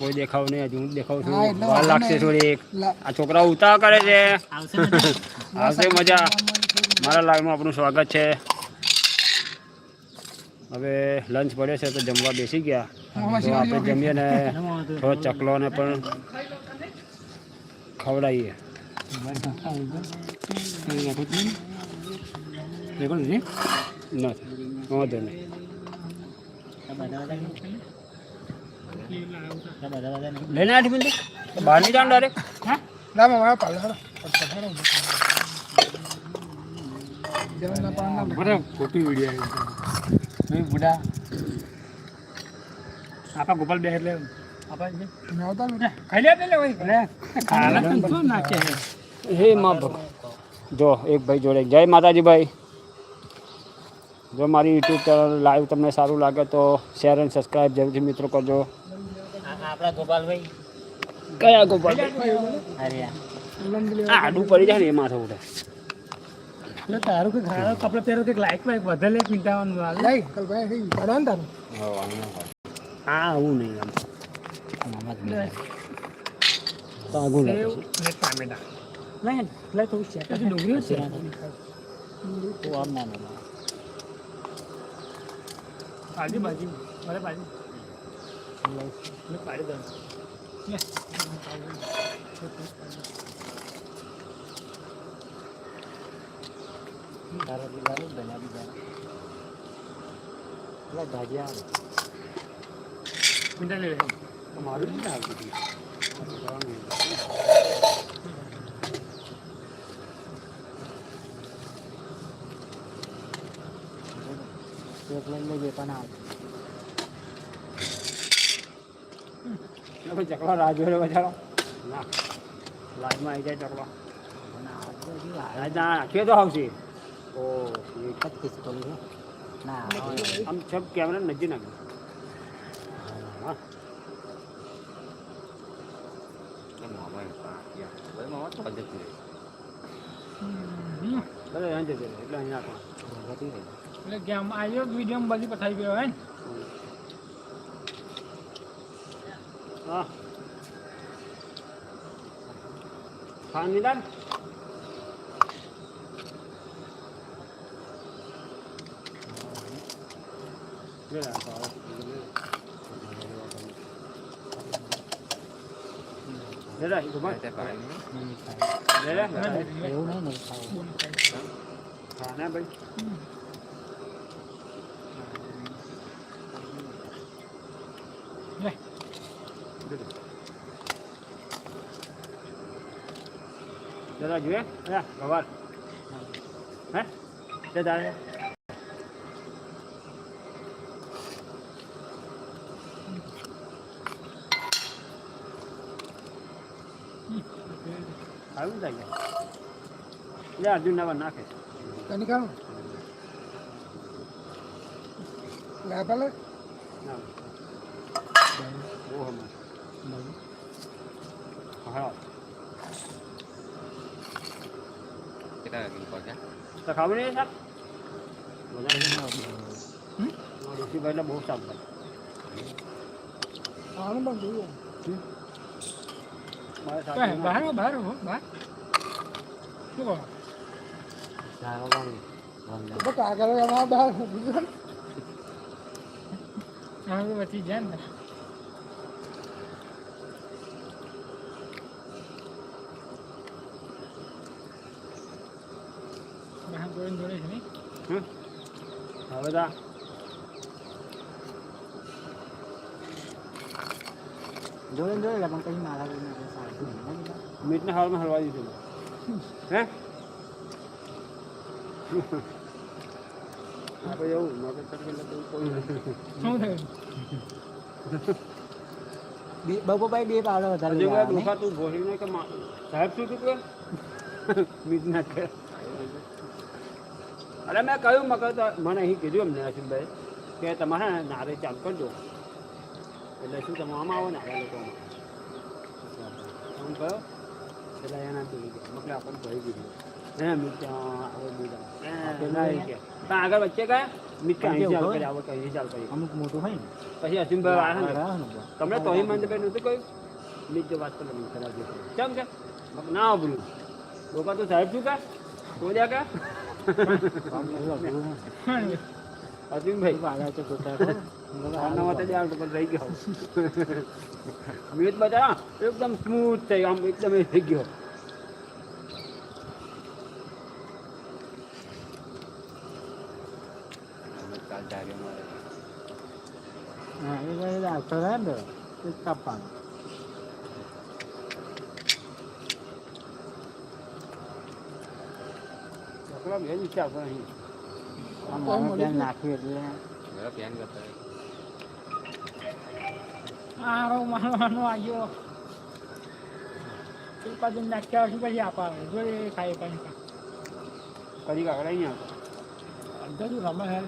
કોઈ દેખાવ નહીં હજુ હું દેખાવ છું. વાર લાગશે. થોડીક આ છોકરા ઉતા કરે છે. આવશે મજા. મારા લાઈવમાં આપણું સ્વાગત છે. હવે લંચ પડ્યો છે તો જમવા બેસી ગયા. તો આપણે જમીએ ને થોડો ચકલોને પણ ખવડાવીએ. નથી વાંધો નહીં. લઈને આઠ મિનિટ બહાર નહીં જાણ ડાયરેક્ટ ના બુડા આપા ગોપાલ બે એટલે ને હે જો એક ભાઈ જોડે. જય માતાજી ભાઈ. જો મારી યુટ્યુબ ચેનલ લાઈવ તમને સારું લાગે તો શેર અને સબસ્ક્રાઈબ જરૂરથી મિત્રો કરજો. આપણા ગોપાલભાઈ. કયા ગોપાલભાઈ આડું પડી જાય ને એ માથે ઉઠે તારું કે કપડા પહેરો કે લાઈકમાં વધે લે ચિંતાવાનું લઈ કલ ભાઈ હે તારું. હા હું નહીં. આમ. તો આગું લાગે ટામેટા નહીં લે થોડું ચેક ડુંગળી છે. તું આમ ના ના ભાજી ભાજી અરે ભાજી મને પાડી દઉં મારું નહીં આવતું ચકલા રાહ જોડે બચારો ના લાઈવમાં આવી જાય ચકલો રાજ ના નાખ્યો તો આવશે ઓ આમ સબ કેમેરા નજીક નાખ્યો હા ભલે અહીં જજે એટલે અહીં નાખો એટલે ગેમ આવ્યો વીડિયો બધી પથાઈ ગયો હે હા ખાન નિદાન Lera, ઘુમા. લેરા, હા, ના ભાઈ. લે. જરા જોઈએ અલા, ગવાર હે તે તારે આવ્યું થાય લે અર્જુન ના નાખે તને કામ લે પાલે ના ઓહો માં હા તો ખાવું નહીં સાહેબ ઋષિભાઈ બહુ થાય આનું પણ જોઈએ બહાર બહાર બહાર હો, બહાર શું કહો કાગળ બહાર પછી જાય ને બહાર જોડે જોડે છે નહીં હમ? હવે તા જોડે જોડે પણ કઈ મારા મીટને હાલમાં હલવા દીધું હે આપણે એવું કોઈ બે વધારે કે સાહેબ શું થયું મીટ ના કે અરે મેં કહ્યું મગર મને અહીં કીધું એમને નસીબભાઈ કે તમારે નારે ચાલુ કરજો. એટલે શું તમે આમાં આવો ને આવા લોકોમાં એમ કહ્યો એટલે એના મતલબ આપણને કહી દીધું. હે આવે આગળ વચ્ચે ગયા? અમુક મોટું હોય ને. પછી અસીમભાઈ. તમને તો કહ્યું? નીચે વાત કરો ખરાબ કેમ કે? ના બોલું લોકો તો સાહેબ શું કે બોલ્યા કા કામ થયું અઘરું ને. અસીમભાઈ આગળ તો જોતા રહો. આના માટે જ આવતો પણ રહી ગયો મિત બધા એકદમ સ્મૂથ થઈ આમ એકદમ એ થઈ ગયો હા, એ બધું આવતો છોકરા બે વિચાર પણ અહીં આમ મારે ત્યાં આરો મારવાનો આવ્યો. એ પાછું નાખ્યા પછી પછી આપવાનું જો એ ખાય પણ કદી કાકડા અહીંયા. અડધો તું રમે હે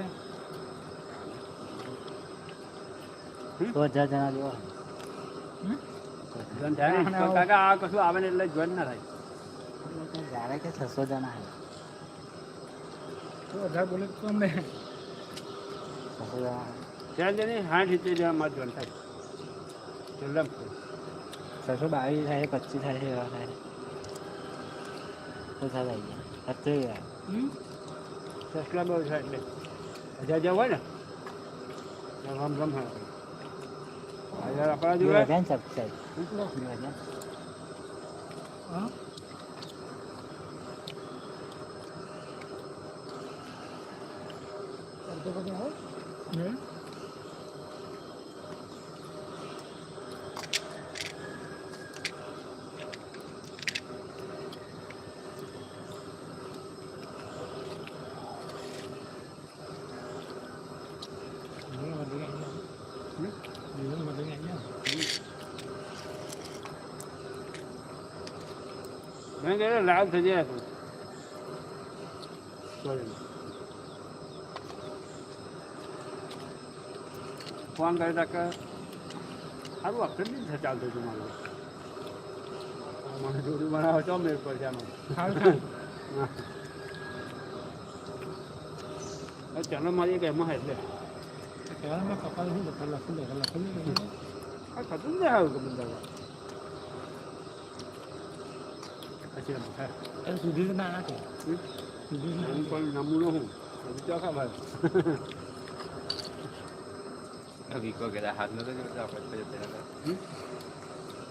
તો હજાર જણા જેવા હમ? જોન થાય ને તો કાકા આ કશું આવે ને એટલે જોન ના થાય. જયારે કે છસો જણા હે તો વધારે બોલે તો અમને ત્યાં જઈને હાથ સિત્તેર જણા માં જોન થાય. છેલ્લા છસો બાવીસ થાય પચીસ થાય એવા થાય. તો થાય ગયા સત્તર ગયા હમ? સસલા બહુ છે એટલે. હજાર જેવા હોય ને? રમ રમ હા હજાર આપણા જોડે. હજાર ને સત્તાવીસ બે હજાર. હા? જાય તું Sorry. ફોન કરી તકે સારું અક્ષર નહીં ચાલતું હતું મારું મને જોડી બનાવો છો મેળ પર છે kan? ચાલો મારી એક એમાં એટલે udah kalah sudah kalah sudah. આ ખતું જ આવ્યું કે બધા પછી એમ થાય. એ સુધી ના નાખે સુધી પણ નમૂનો હું ચોખા ભાઈ રીકો કહેતા હાથ નતો આપણે જતા હતા. હમ?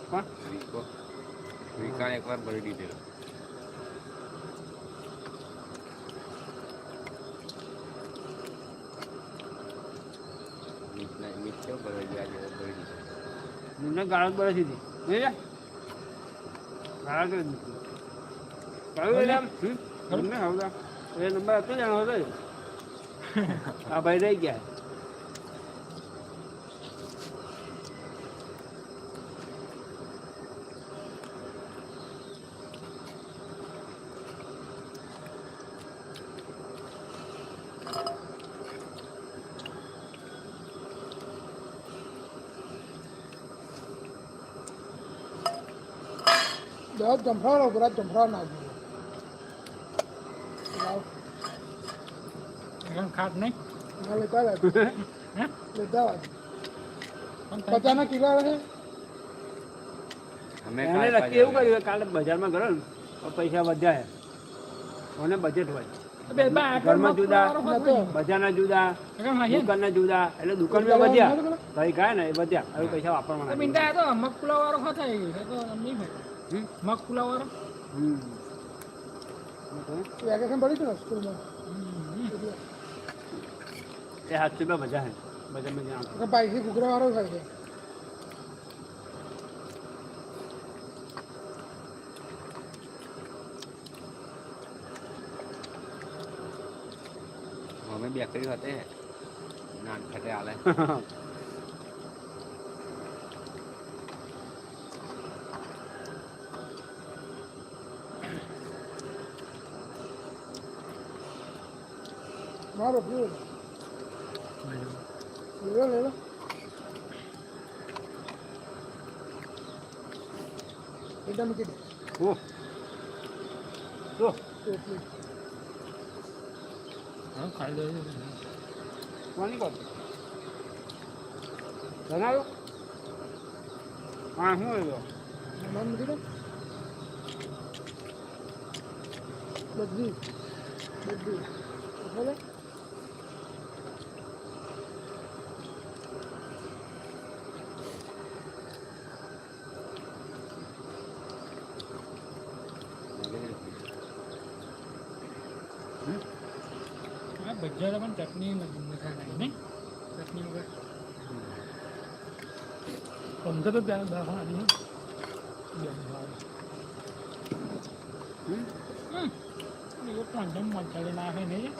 કોણ વિકો વિકાને એકવાર ભરી દીધેલો ગયો આજે ભરી ગાળો પડે સીધી જોઈ ગાળા કરી દીધી કયું એટલે આમ હમ? તમને હવે એ નંબર હતો જાણો હતો જ. આ ભાઈ રહી ગયા દસ જમફાળો બધા જમફાળ નાખજો લાવ Kan નહીં? લેતા લેતા લાવ પચાસના કિલો આવે છે? અમે નક્કી એવું કર્યું કાલે બજારમાં ગયો ને પૈસા વધ્યા છે મને બજેટ હોય? ઘરમાં જુદા બજારના જુદા Kan lah ya. દુકાનના જુદા એટલે દુકાનમાં વધ્યા. ભાઈ કાંઈ ને એ વધ્યા. હવે પૈસા વાપરવાના વેકેશન પડી હતું સ્કૂલમાં? એ હાથ રૂપિયા બજા હે. બજારમાં જ્યાં તો બાઈકથી ઘૂઘરા વાળો થાય છે. અમે બેકરી વાતે. નાન ખટે આલે. મારો a લે લે લે એકદમ મૂકી દે ઓહ જો ટોપલી હા ખાઈ લે કોની કોણ જણાવ્યું હા શું આવ્યો નામ નથી ને બધી બધી ભજીયા પણ ચટણી મીઠા નાખી નહીં ચટણી વગર. પંદર તો ત્યાં દસ? એ પંદર મસાલે નાખે નહીં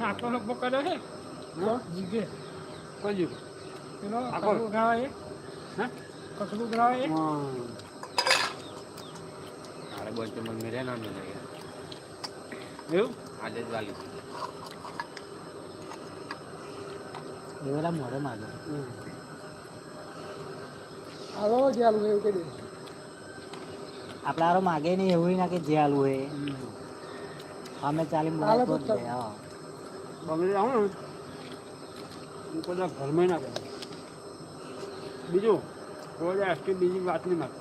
આખો લોકો કરે છે? હા? જીગે. કોઈ જીવ પેલો આખો? ગ્રાવા એ હા? કસબુ ગ્રાવા એ હા. આડે બોલ તો મને રે ના મિલે એવું? આજે જ વાલી એવેલા મોડે માગે હમ. જે આલું એવું કહી દે. આપણે આરો માગે નહીં એવું ના કે જે હાલવું હે અમે ચાલી હાલે બોલાય તો જ હા. બગડી આવો ને. કદાચ ઘરમાં ના કરે બીજું કોઈ એસટી બીજી વાત નહીં મારે.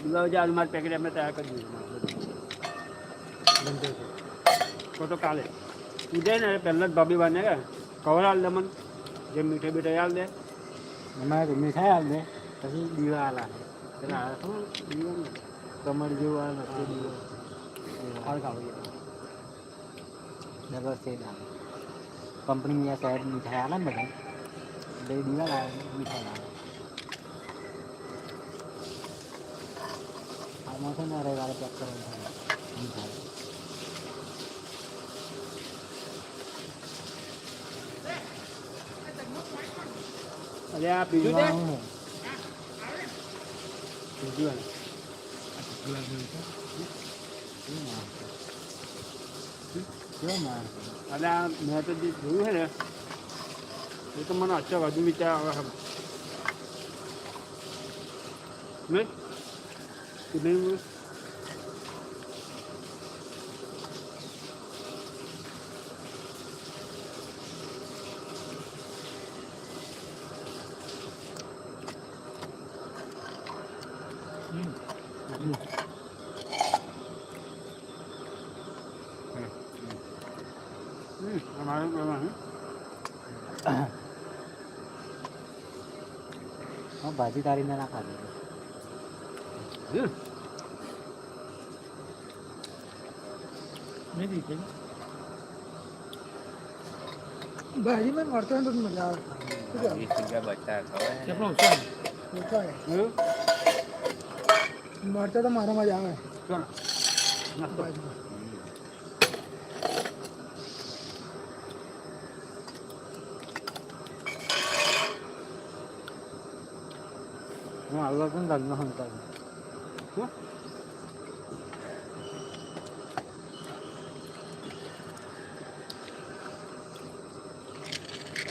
બીજા જે આજ મારી પેકેટ અમે તૈયાર કરી દીધું. બધું. તો કાલે. તું ને પહેલાં જ ભાભી બાને કે કવર હાલ દે મને. જે મીઠાઈ બીઠે હાલ દે. એમાં મીઠાઈ હાલ દે. પછી દીવા આલા પેલા હાલ શું દીવાનું. કમર જેવું આ નથી દીવો. હાલ ખાવું સેટ આવે કંપની સાહેબ મીઠાઈ હાલે ને બધા. એ દીવા લાવે, મીઠાઈ લાવે. આમાં છે ને, રવિવારે ચેક કરવાનું મીઠાઈ. અરે આ બીજું અરે આ મેં તો જે જોયું છે ને એ તો મને અચ્છા વધુ વિચાર આવે છે. નહીં નહીં બોલ? હમ અમારે કરવાનું હા ભાજી તારીને ના ખાધી હમ નહીં દીધી ભાજીમાં મળતો હોય ને તો મજા આવે શું કહેવાય? વીસ રૂપિયા બચતા ખબર ચપલો ઓછો ઓછા એવું મળતો તો મારા મજા આવે ચાલો નાસ્તો ભાજીમાં હું આવ્યો હતો ને લગ્ન સંતાન શું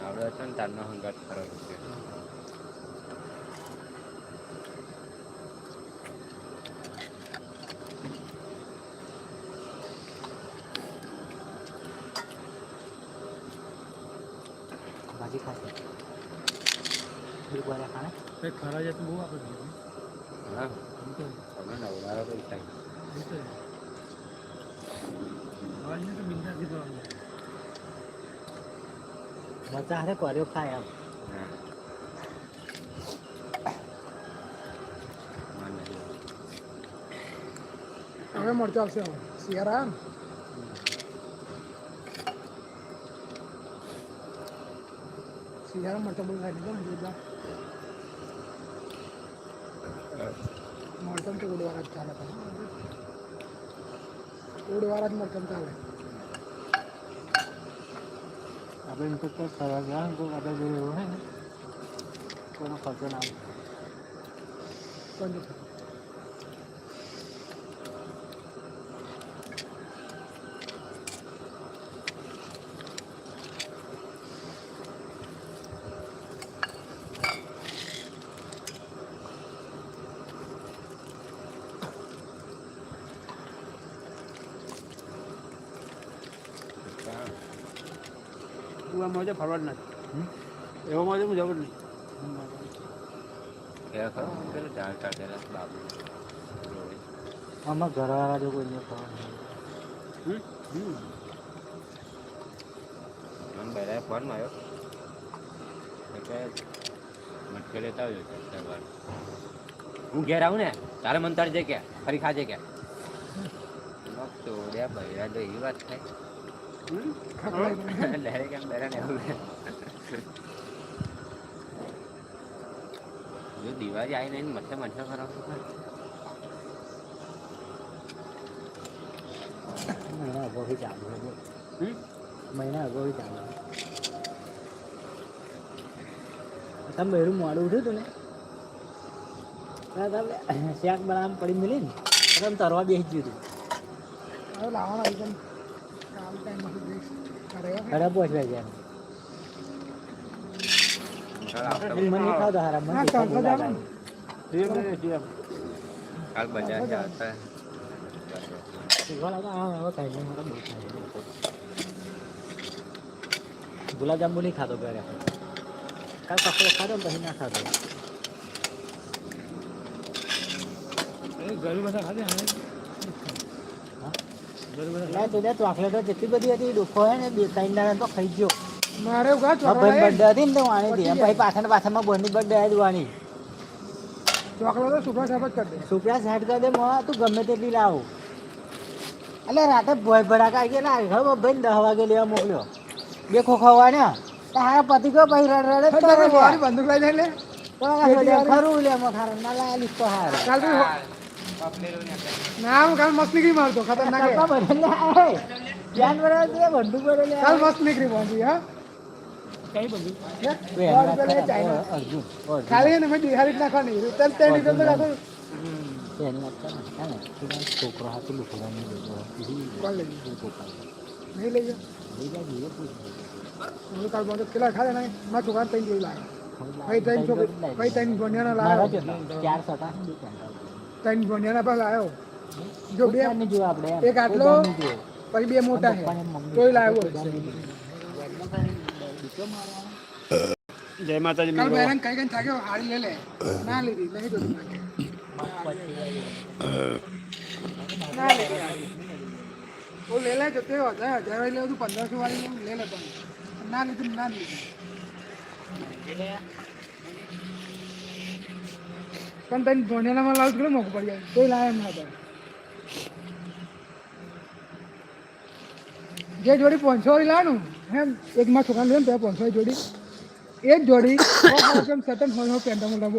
આવડે છે ને તારનો હંગાત ખરો છે ભાજી ખાશે વાર ખાને કંઈ ખરા જાય તો બહુ આપણે હા. તો તમે નવરારો કઈ થાય તો તો બિંદાસથી કરવાનું મજા હાથે કર્યો ખાય આમ હવે મળતો આવશે શિયાળા શિયાળા મળતા બહુ ખાઈ લીધો ને જોરદાર મળતો તો ઉડવાળા જ ચાલે પાછું. ઉડવાળા જ મળતો ચાલે આપણે એમ તો કોઈ ફરવા ગયા કોઈ આપણે જોડે એવું હોય ને. કોઈનો ખર્ચો ના આવે પણ કુવા મોજે ફરવા જ નથી હમ? એવો મોજે હું જવું નહીં એ આમાં ઘરવાળા જો કોઈ નહીં. હમ? હમ. મને બધાએ ફોન માર્યો એટલે મટકે લેતા આવજો હું ઘેર આવું ને તારે મન તાર કે ફરી ખાજે કે તો ભાઈ તો એવી વાત થાય હમ? ડાયરેક્ટ એમ ડરે ને એવું જો દિવાળી આવી નહીં મચ્છર મચ્છર કરાવતો મહિના અગાઉથી ચાલુ છે બોલ. હમ? મહિના અગાઉથી ચાલુ છે. તમે બહેરું મોડું ઉઠ્યું હતું ને ત્યાં તમે શાક બનાવવા પડી મિલી ને તો તમે તરવા બેસી ગયું હતું હવે લાવવાના આવી ખરાબ પહોંચવાય જાય મને ખાવતો હારા ખાય ગુલાબજાંબુ નહીં ખાતો ઘરે કાલ કપડો ખાધો પછી ના? ખાધો ગળું બધા ખાધે ના તો ચોકલેટો જેટલી બધી હતી ડોફો હે ને બે ત્રણ દાડા તો ખાઈ ગયો. મારે એવું ચોકલેટ બર્થડે હતી ને તો વાણી હતી. પછી પાછળ પાછળમાં બોનની બર્થડે આવી વાણી ચોકલેટ તો સાહેબ કરી દે. સુપ્રિયા સાઈડ કરી દે મોં તું ગમે તેટલી લાવ. એટલે રાતે ભોય ભડાકા આવી ગયા હવે ભાઈ દસ વાગે લેવા મોકલ્યો. બે ખોખાવા ને તો હારા પતિ ગયો પછી રડ રડે જ તારે કરે મારી બંદૂક લઈ જાય લે. ખરું લે ના હારા. કાલ ના હું કાલ મસ્ત નીકળી મારતો ખતરનાક. ધ્યાન બરાબર કાલ મસ્ત નીકળી પહોંચી હા. ખાલી મેં નાખવાની. તે નાખો છોકરો હાથે નહીં લઈ જાઓ કાલ કેટલા ખાધા નહીં. મારા છોકરા ત્રણ લાગે. ભાઈ ત્રણ છોકરી ભાઈ ચાર સટા પેન્ટા. ત્રણ ગોંડિયાના ભાગ આવ્યો જો બે. એક આટલો પછી બે મોટા છે તોય લાવ્યો. જય માતાજી કાલ. કઈ કઈ થાક્યો હાડી લે લે ના લીધી નહીં જોતી ના હાડી. ઓ લે લે જતો હજાર હજાર વાળી લેવું તું પંદરસો વાળી લે લે પણ ના લીધું ના લીધું પણ તને ધોનિયાનામાં લાવું કેટલું મોંઘું પડી જાય? કોઈ લાવે એમ ના થાય. જે જોડી પાંચસો વાળી લાવવાનું એક માં છોકરા લઈને ત્યાં પાંચસો જોડી. એ જોડી સટન હોય પેન્ટા મોટા